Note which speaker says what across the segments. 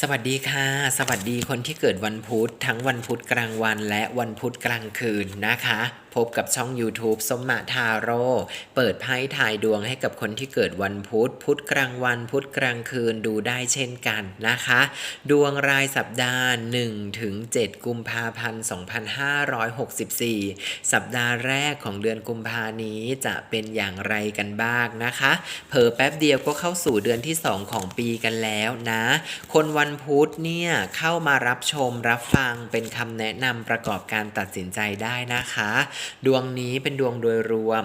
Speaker 1: สวัสดีค่ะ สวัสดีคนที่เกิดวันพุธทั้งวันพุธกลางวันและวันพุธกลางคืนนะคะ พบกับช่อง YouTube สมมาทาโร่เปิดไพ่ถ่ายดวงให้กับคนที่เกิดวันพุธ พุธกลางวัน พุธกลางคืนดูได้เช่นกันนะคะ ดวงรายสัปดาห์1ถึง7กุมภาพันธ์ 2564 สัปดาห์แรกของเดือนกุมภานี้จะเป็นอย่างไรกันบ้างนะคะ เผอแป๊บเดียวก็เข้าสู่เดือนที่ 2 ของปีกันแล้วนะ คนวันพุธเนี่ยเข้ามารับชมรับฟังเป็นคำแนะนำประกอบการตัดสินใจได้นะคะดวงนี้เป็นดวงโดยรวม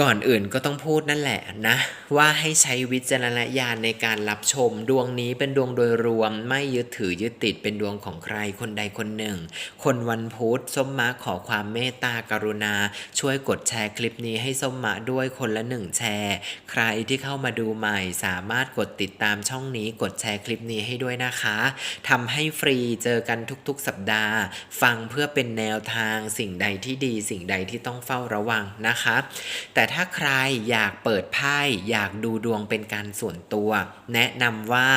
Speaker 1: ก่อนอื่นก็ต้องพูดนั่นแหละนะ ว่าให้ใช้วิจารณญาณในการรับชม ดวงนี้เป็นดวงโดยรวม ไม่ยึดถือยึดติดเป็นดวงของใครคนใดคนหนึ่ง คนวันพุธส้มมะขอความเมตตากรุณา ช่วยกดแชร์คลิปนี้ให้ส้มมะด้วยคนละหนึ่งแชร์ ใครที่เข้ามาดูใหม่สามารถกดติดตามช่องนี้กดแชร์คลิปนี้ให้ด้วยนะคะทำให้ฟรีเจอกันทุกๆ สัปดาห์ ฟังเพื่อเป็นแนวทางสิ่งใดที่ดี สิ่งใดที่ต้องเฝ้าระวังนะคะ แต่ถ้าใครอยากเปิดไพ่อยากดูดวงเป็นการส่วนตัว แนะนำว่า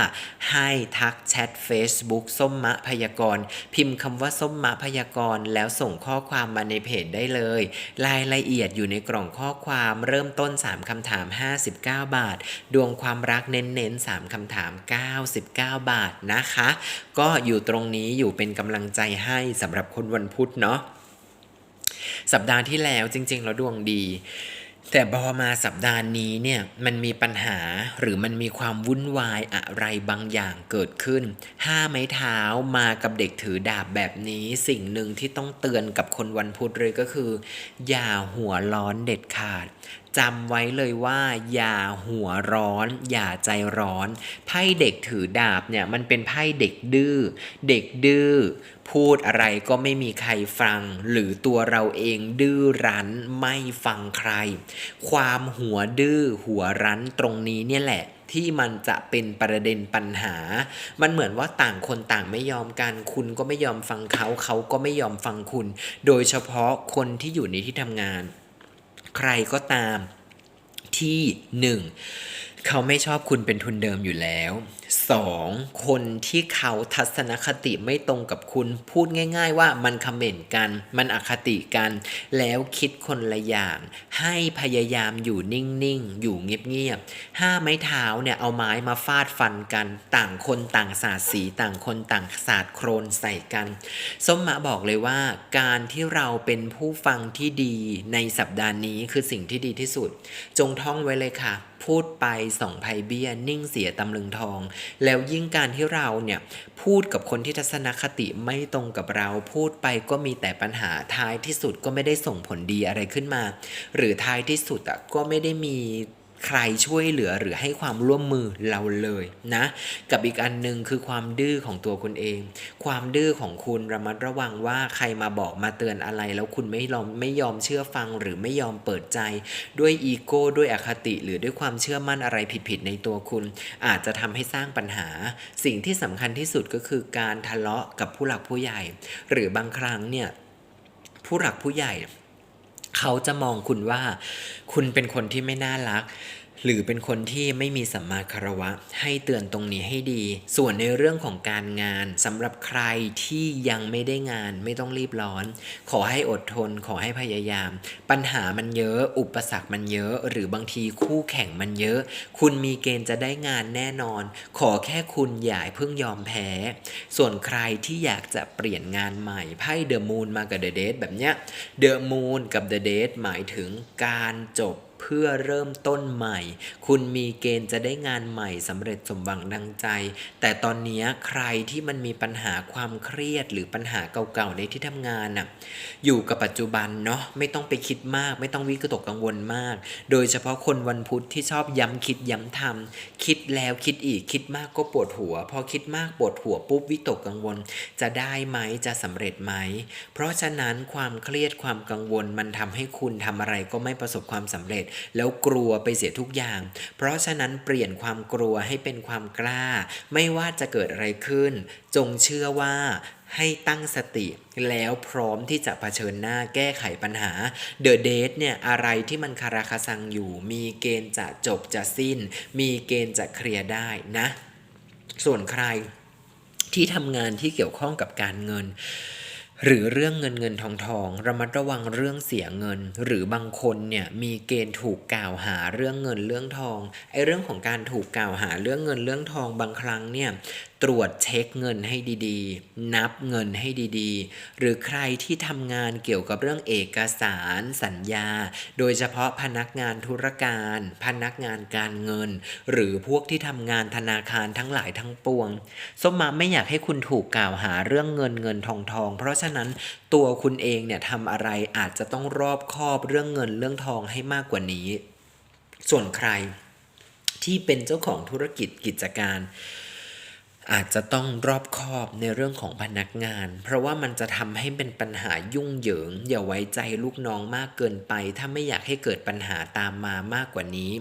Speaker 1: ให้ทักแชท Facebook ส้มมะพยากร พิมพ์คำว่าส้มมะพยากร แล้วส่งข้อความมาในเพจได้เลย รายละเอียดอยู่ในกล่องข้อความเริ่มต้น 3คำถาม 59 บาท ดวงความรักเน้นๆ 3คำถาม 99 บาทนะคะ ก็อยู่ตรงนี้อยู่เป็นกำลังใจให้สำหรับคนวันพุธเนาะสัปดาห์ที่แล้วจริงๆแล้วดวงดี แต่พอมาสัปดาห์นี้เนี่ยมันมีปัญหาหรือมันมีความวุ่นวายอะไรบางอย่างเกิดขึ้น ห้าไม้เท้ามากับเด็กถือดาบแบบนี้สิ่งหนึ่งที่ต้องเตือนกับคนวันพุธเลยก็คือ อย่าหัวร้อนเด็ดขาด จำไว้เลยว่า อย่าหัวร้อน อย่าใจร้อน ไพ่เด็กถือดาบเนี่ยมันเป็นไพ่เด็กดื้อเด็กดื้อพูดอะไรก็ไม่มีใครฟัง หรือตัวเราเองดื้อรั้นไม่ฟังใคร ความหัวดื้อหัวรั้นตรงนี้เนี่ยแหละที่มันจะเป็นประเด็นปัญหา มันเหมือนว่าต่างคนต่างไม่ยอมกัน คุณก็ไม่ยอมฟังเขา เขาก็ไม่ยอมฟังคุณ โดยเฉพาะคนที่อยู่ในที่ทำงาน ใครก็ตามที่หนึ่ง เขาไม่ชอบคุณเป็นทุนเดิมอยู่แล้ว 2. คนที่เขาทัศนคติไม่ตรงกับคุณพูดง่าย ๆ ว่ามันคอมเมนต์กัน มันอคติกัน แล้วคิดคนละอย่าง ให้พยายามอยู่นิ่งๆ อยู่เงียบๆห้าไม้เท้าเนี่ยเอาไม้มาฟาดฟันกัน ต่างคนต่างสาดสีต่างคนต่างศาสาดโครนใส่กัน ส้มมะบอกเลยว่า การที่เราเป็นผู้ฟังที่ดีในสัปดาห์นี้คือสิ่งที่ดีที่สุด จงท่องไว้เลยค่ะ พูดไปสองไพเบี้ยนิ่งเสียตำลึงทอง แล้วยิ่งการที่เราเนี่ยพูดกับคนที่ทัศนคติไม่ตรงกับเราพูดไปก็มีแต่ปัญหาท้ายที่สุดก็ไม่ได้ส่งผลดีอะไรขึ้นมา หรือท้ายที่สุดอะก็ไม่ได้มี ใครช่วยเหลือหรือให้ความร่วมมือเราเลยนะกับอีกอันหนึ่งคือความดื้อของตัวคุณเอง ความดื้อของคุณระมัดระวังว่าใครมาบอกมาเตือนอะไร แล้วคุณไม่ยอมไม่ยอมเชื่อฟังหรือไม่ยอมเปิดใจ ด้วยอีโก้ด้วยอคติ หรือด้วยความเชื่อมั่นอะไรผิดๆในตัวคุณ อาจจะทำให้สร้างปัญหา สิ่งที่สำคัญที่สุดก็คือการทะเลาะกับผู้หลักผู้ใหญ่ หรือบางครั้งเนี่ยผู้หลักผู้ใหญ่ เขาจะมองคุณว่า คุณเป็นคนที่ไม่น่ารักหรือเป็นคนที่ไม่มีสัมมาคารวะ ให้เตือนตรงนี้ให้ดี ส่วนในเรื่องของการงานสำหรับใครที่ยังไม่ได้งานไม่ต้องรีบร้อน ขอให้อดทน ขอให้พยายาม ปัญหามันเยอะ อุปสรรคมันเยอะ หรือบางทีคู่แข่งมันเยอะ คุณมีเกณฑ์จะได้งานแน่นอน ขอแค่คุณอย่าเพิ่งยอมแพ้ ส่วนใครที่อยากจะเปลี่ยนงานใหม่ไพ่เดอะมูนมากับเดอะเดทแบบเนี้ยเดอะมูนกับเดอะเดทหมายถึงการจบ เพื่อเริ่มต้นใหม่ คุณมีเกณฑ์จะได้งานใหม่สำเร็จสมหวังดังใจ แต่ตอนนี้ใครที่มันมีปัญหาความเครียด หรือปัญหาเก่าๆในที่ทำงานน่ะอยู่กับปัจจุบันเนาะไม่ต้องไปคิดมาก ไม่ต้องวิตกกังวลมาก โดยเฉพาะคนวันพุธที่ชอบย้ำคิดย้ำทำคิดแล้วคิดอีกคิดมากก็ปวดหัว พอคิดมากปวดหัวปุ๊บวิตกกังวล จะได้ไหมจะสำเร็จไหม เพราะฉะนั้นความเครียดความกังวลมันทำให้คุณทำอะไรก็ไม่ประสบความสำเร็จแล้วกลัวไปเสียทุกอย่าง เพราะฉะนั้นเปลี่ยนความกลัวให้เป็นความกล้า ไม่ว่าจะเกิดอะไรขึ้น จงเชื่อว่าให้ตั้งสติแล้วพร้อมที่จะะเผชิญหน้าแก้ไขปัญหา The Date เนี่ยอะไรที่มันคาราคาซังอยู่ มีเกณฑ์จะจบจะสิ้น มีเกณฑ์จะเคลียร์ได้นะ ส่วนใครที่ทำงานที่เกี่ยวข้องกับการเงิน หรือเรื่องเงินเงินทองทองระมัดระวังเรื่องเสียเงิน หรือบางคนเนี่ยมีเกณฑ์ถูกกล่าวหาเรื่องเงินเรื่องทองไอเรื่องของการถูกกล่าวหาเรื่องเงินเรื่องทองบางครั้งเนี่ย ตรวจเช็คเงินให้ดีๆ นับเงินให้ดีๆ หรือใครที่ทำงานเกี่ยวกับเรื่องเอกสารสัญญา โดยเฉพาะพนักงานธุรการ พนักงานการเงิน หรือพวกที่ทำงานธนาคารทั้งหลายทั้งปวงส้มมาไม่อยากให้คุณถูกกล่าวหาเรื่องเงินเงินทองทอง เพราะฉะนั้นตัวคุณเองเนี่ยทำอะไรอาจจะต้องรอบคอบเรื่องเงินเรื่องทองให้มากกว่านี้ ส่วนใครที่เป็นเจ้าของธุรกิจกิจการ อาจจะต้องรอบคอบในเรื่องของพนักงาน เพราะว่ามันจะทำให้เป็นปัญหายุ่งเหยิง อย่าไว้ใจลูกน้องมากเกินไป ถ้าไม่อยากให้เกิดปัญหาตามมามากกว่านี้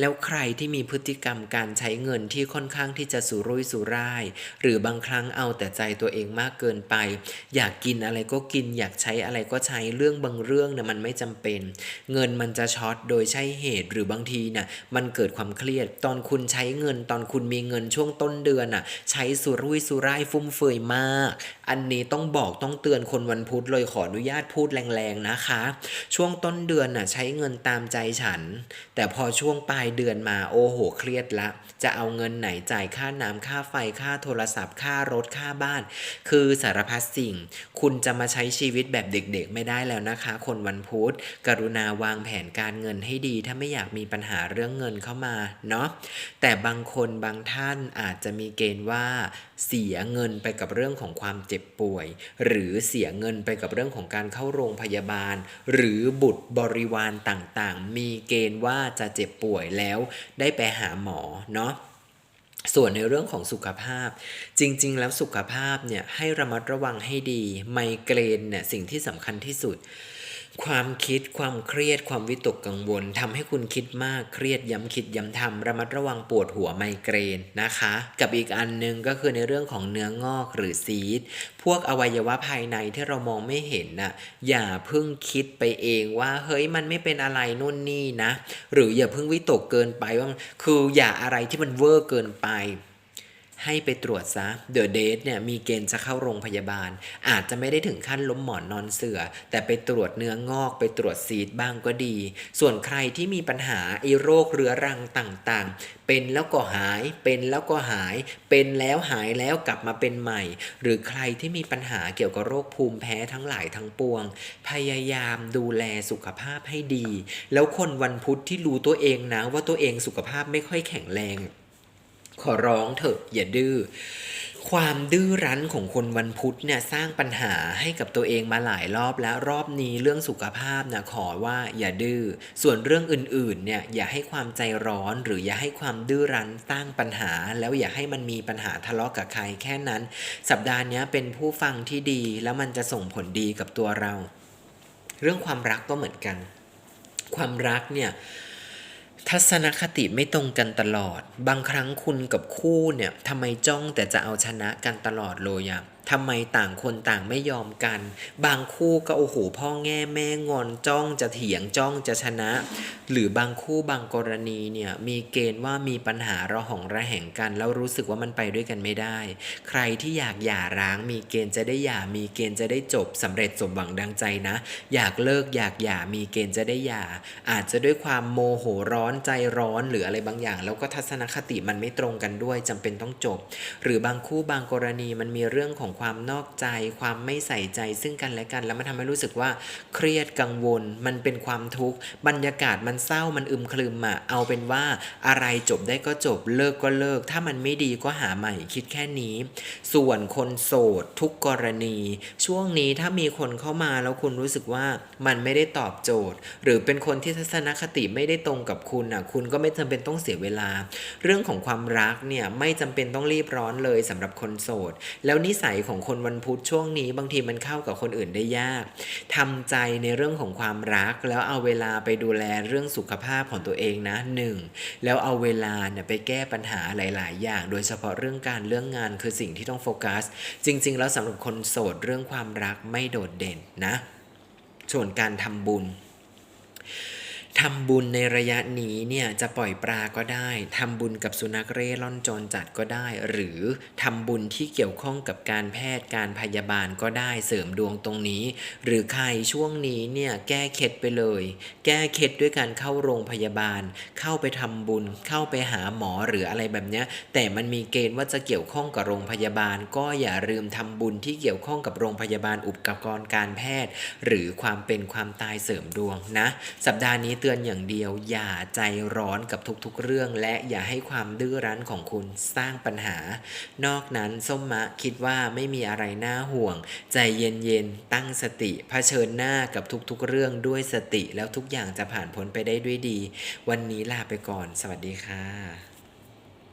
Speaker 1: แล้วใครที่มีพฤติกรรมการใช้เงินที่ค่อนข้างที่จะสุรุ่ยสุร่าย หรือบางครั้งเอาแต่ใจตัวเองมากเกินไป อยากกินอะไรก็กิน อยากใช้อะไรก็ใช้เรื่องบางเรื่องเนี่ยมันไม่จำเป็น เงินมันจะช็อตโดยใช่เหตุหรือบางทีน่ะมันเกิดความเครียด ตอนคุณใช้เงิน ตอนคุณมีเงินช่วงต้นเดือนน่ะใช้สุรุ่ยสุร่ายฟุ่มเฟือยมาก อันนี้ต้องบอกต้องเตือนคนวันพุธเลยขออนุญาตพูดแรงๆนะคะ ช่วงต้นเดือนน่ะใช้เงินตามใจฉัน แต่พอช่วงปลายเดือนมาโอ้โหเครียดละ จะเอาเงินไหนจ่ายค่าน้ำค่าไฟค่าโทรศัพท์ค่ารถค่าบ้าน คือสารพัดสิ่ง คุณจะมาใช้ชีวิตแบบเด็กๆ ไม่ได้แล้วนะคะ คนวันพุธกรุณาวางแผนการเงินให้ดี ถ้าไม่อยากมีปัญหาเรื่องเงินเข้ามาเนาะแต่บางคนบางท่านอาจจะมีเกณฑ์ว่าเสียเงินไปกับเรื่องของความเจ็บป่วย หรือเสียเงินไปกับเรื่องของการเข้าโรงพยาบาล หรือบุตรบริวารต่างๆ มีเกณฑ์ว่าจะเจ็บป่วยแล้วได้ไปหาหมอเนาะส่วนในเรื่องของสุขภาพ จริง ๆ แล้วสุขภาพเนี่ยให้ระมัดระวังให้ดี ไมเกรนเนี่ยสิ่งที่สำคัญที่สุด ความคิดความเครียดความวิตกกังวลทำให้คุณคิดมากเครียดย้ำคิดย้ำทำระมัดระวังปวดหัวไมเกรนนะคะ กับอีกอันหนึงก็คือในเรื่องของเนื้องอกหรือซีดพวกอวัยวะภายในที่เรามองไม่เห็นน่ะอย่าเพิ่งคิดไปเองว่าเฮ้ยมันไม่เป็นอะไรนู่นนี่นะ หรืออย่าเพิ่งวิตกเกินไปว่าคืออย่าอะไรที่มันเวอร์เกินไป ให้ไปตรวจซะเดอะเดทเนี่ยมีเกณฑ์จะเข้าโรงพยาบาล อาจจะไม่ได้ถึงขั้นล้มหมอนนอนเสือแต่ไปตรวจเนื้องอกไปตรวจซีดบ้างก็ดี ส่วนใครที่มีปัญหาไอ้โรคเรื้อรังต่างๆ เป็นแล้วก็หาย เป็นแล้วก็หาย เป็นแล้วหายแล้วกลับมาเป็นใหม่ หรือใครที่มีปัญหาเกี่ยวกับโรคภูมิแพ้ทั้งหลายทั้งปวง พยายามดูแลสุขภาพให้ดี แล้วคนวันพุธที่รู้ตัวเองนะว่าตัวเองสุขภาพไม่ค่อยแข็งแรง ขอร้องเถอะอย่าดื้อความดื้อรั้นของคนวันพุธเนี่ยสร้างปัญหาให้กับตัวเองมาหลายรอบแล้วรอบนี้เรื่องสุขภาพนะขอว่าอย่าดื้อส่วนเรื่องอื่นๆเนี่ยอย่าให้ความใจร้อนหรืออย่าให้ความดื้อรั้นสร้างปัญหา แล้วอย่าให้มันมีปัญหาทะเลาะกับใครแค่นั้น สัปดาห์นี้เป็นผู้ฟังที่ดี แล้วมันจะส่งผลดีกับตัวเรา เรื่องความรักก็เหมือนกัน ความรักเนี่ย ทัศนคติไม่ตรงกันตลอด บางครั้งคุณกับคู่เนี่ยทำไมจ้องแต่จะเอาชนะกันตลอดเลยอะ ทำไมต่างคนต่างไม่ยอมกัน บางคู่ก็โอ้โหพ่อแง่แม่งอนจ้องจะเถียงจ้องจะชนะ หรือบางคู่บางกรณีเนี่ยมีเกณฑ์ว่ามีปัญหาระหองระแหงกัน แล้วรู้สึกว่ามันไปด้วยกันไม่ได้ ใครที่อยากหย่าร้าง มีเกณฑ์จะได้หย่ามีเกณฑ์จะได้จบสำเร็จสมหวังดังใจนะ อยากเลิกอยากหย่ามีเกณฑ์จะได้หย่า อาจจะด้วยความโมโหร้อนใจร้อนหรืออะไรบางอย่าง แล้วก็ทัศนคติมันไม่ตรงกันด้วยจำเป็นต้องจบ หรือบางคู่บางกรณีมันมีเรื่องของความนอกใจ ความไม่ใส่ใจซึ่งกันและกัน แล้วมันทำให้รู้สึกว่าเครียดกังวล มันเป็นความทุกข์บรรยากาศมันเศร้ามันอึมครึมอะเอาเป็นว่าอะไรจบได้ก็จบเลิกก็เลิก ถ้ามันไม่ดีก็หาใหม่คิดแค่นี้ ส่วนคนโสดทุกกรณี ช่วงนี้ถ้ามีคนเข้ามาแล้วคุณรู้สึกว่ามันไม่ได้ตอบโจทย์ หรือเป็นคนที่ทัศนคติไม่ได้ตรงกับคุณอะคุณก็ไม่จำเป็นต้องเสียเวลา เรื่องของความรักเนี่ยไม่จำเป็นต้องรีบร้อนเลยสำหรับคนโสด แล้วนิสัยของคนวันพุธช่วงนี้บางทีมันเข้ากับคนอื่นได้ยากทำใจในเรื่องของความรัก แล้วเอาเวลาไปดูแลเรื่องสุขภาพของตัวเองนะหนึ่งแล้วเอาเวลาเนี่ยไปแก้ปัญหาหลาย ๆ อย่าง โดยเฉพาะเรื่องการเรื่องงานคือสิ่งที่ต้องโฟกัส จริง ๆ แล้วสำหรับคนโสดเรื่องความรักไม่โดดเด่นนะส่วนการทำบุญ ทำบุญในระยะนี้เนี่ยจะปล่อยปลาก็ได้ทำบุญกับสุนัขเร่ร่อนจรจัดก็ได้ หรือทำบุญที่เกี่ยวข้องกับการแพทย์การพยาบาลก็ได้เสริมดวงตรงนี้ หรือใครช่วงนี้เนี่ยแก้เคล็ดไปเลย แก้เคล็ดด้วยการเข้าโรงพยาบาล เข้าไปทำบุญ เข้าไปหาหมอหรืออะไรแบบเนี้ยแต่มันมีเกณฑ์ว่าจะเกี่ยวข้องกับโรงพยาบาล ก็อย่าลืมทำบุญที่เกี่ยวข้องกับโรงพยาบาลอุปกรณ์การแพทย์ หรือความเป็นความตายเสริมดวงนะ สัปดาห์นี้เตือนอย่างเดียว อย่าใจร้อนกับทุกๆเรื่อง และอย่าให้ความดื้อรั้นของคุณสร้างปัญหา นอกนั้นส้มมะคิดว่าไม่มีอะไรน่าห่วง ใจเย็นๆ ตั้งสติเผชิญหน้ากับทุกๆเรื่องด้วยสติแล้วทุกอย่างจะผ่านพ้นไปได้ด้วยดี วันนี้ลาไปก่อน สวัสดีค่ะ